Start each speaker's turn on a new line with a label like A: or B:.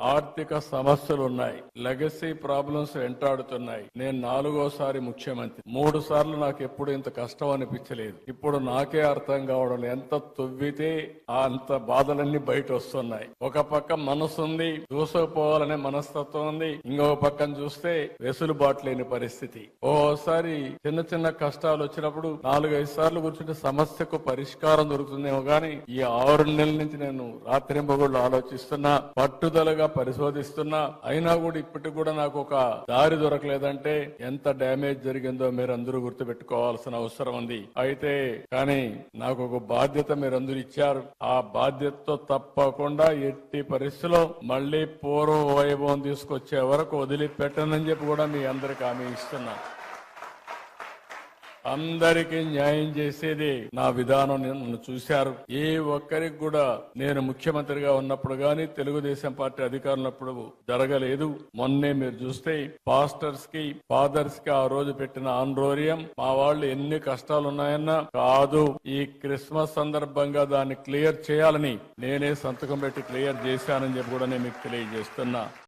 A: ఆర్థిక సమస్యలు ఉన్నాయి లెగసీ ప్రాబ్లమ్స్ వెంటాడుతున్నాయి. నేను నాలుగోసారి ముఖ్యమంత్రి. మూడు సార్లు నాకు ఎప్పుడు ఇంత కష్టం అనిపించలేదు ఇప్పుడు నాకే అర్థం కావడం ఎంత తొవ్వితే అంత బాధలన్నీ బయట వస్తున్నాయి ఒక పక్క మనసు ఉంది దూసుకుపోవాలనే మనస్తత్వం ఉంది ఇంకొక పక్కన చూస్తే వెసులుబాటు లేని పరిస్థితి. ఓసారి చిన్న చిన్న కష్టాలు వచ్చినప్పుడు నాలుగైదు సార్లు కూర్చుంటే సమస్యకు పరిష్కారం దొరుకుతుందేమో గాని ఈ ఆరు నెలల నుంచి నేను రాత్రింబగుళ్ళు ఆలోచిస్తున్నా పట్టుదలగా పరిశోధిస్తున్నా అయినా కూడా ఇప్పటికి కూడా నాకు ఒక దారి దొరకలేదంటే ఎంత డ్యామేజ్ జరిగిందో మీరు అందరూ గుర్తుపెట్టుకోవాల్సిన అవసరం ఉంది. అయితే కానీ నాకు ఒక బాధ్యత మీరు ఇచ్చారు. ఆ బాధ్యతతో తప్పకుండా ఎట్టి పరిస్థితిలో మళ్ళీ పూర్వ వైభవం తీసుకొచ్చే వరకు వదిలిపెట్టనని చెప్పి కూడా మీ అందరికి హామీ ఇస్తున్నా. అందరికీ న్యాయం చేసేది నా విధానం నన్ను చూశారు. ఏ ఒక్కరికి కూడా నేను ముఖ్యమంత్రిగా ఉన్నప్పుడు గాని తెలుగుదేశం పార్టీ అధికారులప్పుడు జరగలేదు. మొన్నే మీరు చూస్తే పాస్టర్స్కి ఫాదర్స్కి ఆ రోజు పెట్టిన ఆండ్రోరియం మా వాళ్ళు ఎన్ని కష్టాలు ఉన్నాయన్నా కాదు ఈ క్రిస్మస్ సందర్భంగా దాన్ని క్లియర్ చేయాలని నేనే సంతకం పెట్టి క్లియర్ చేశానని చెప్పి కూడా నేను మీకు తెలియజేస్తున్నా.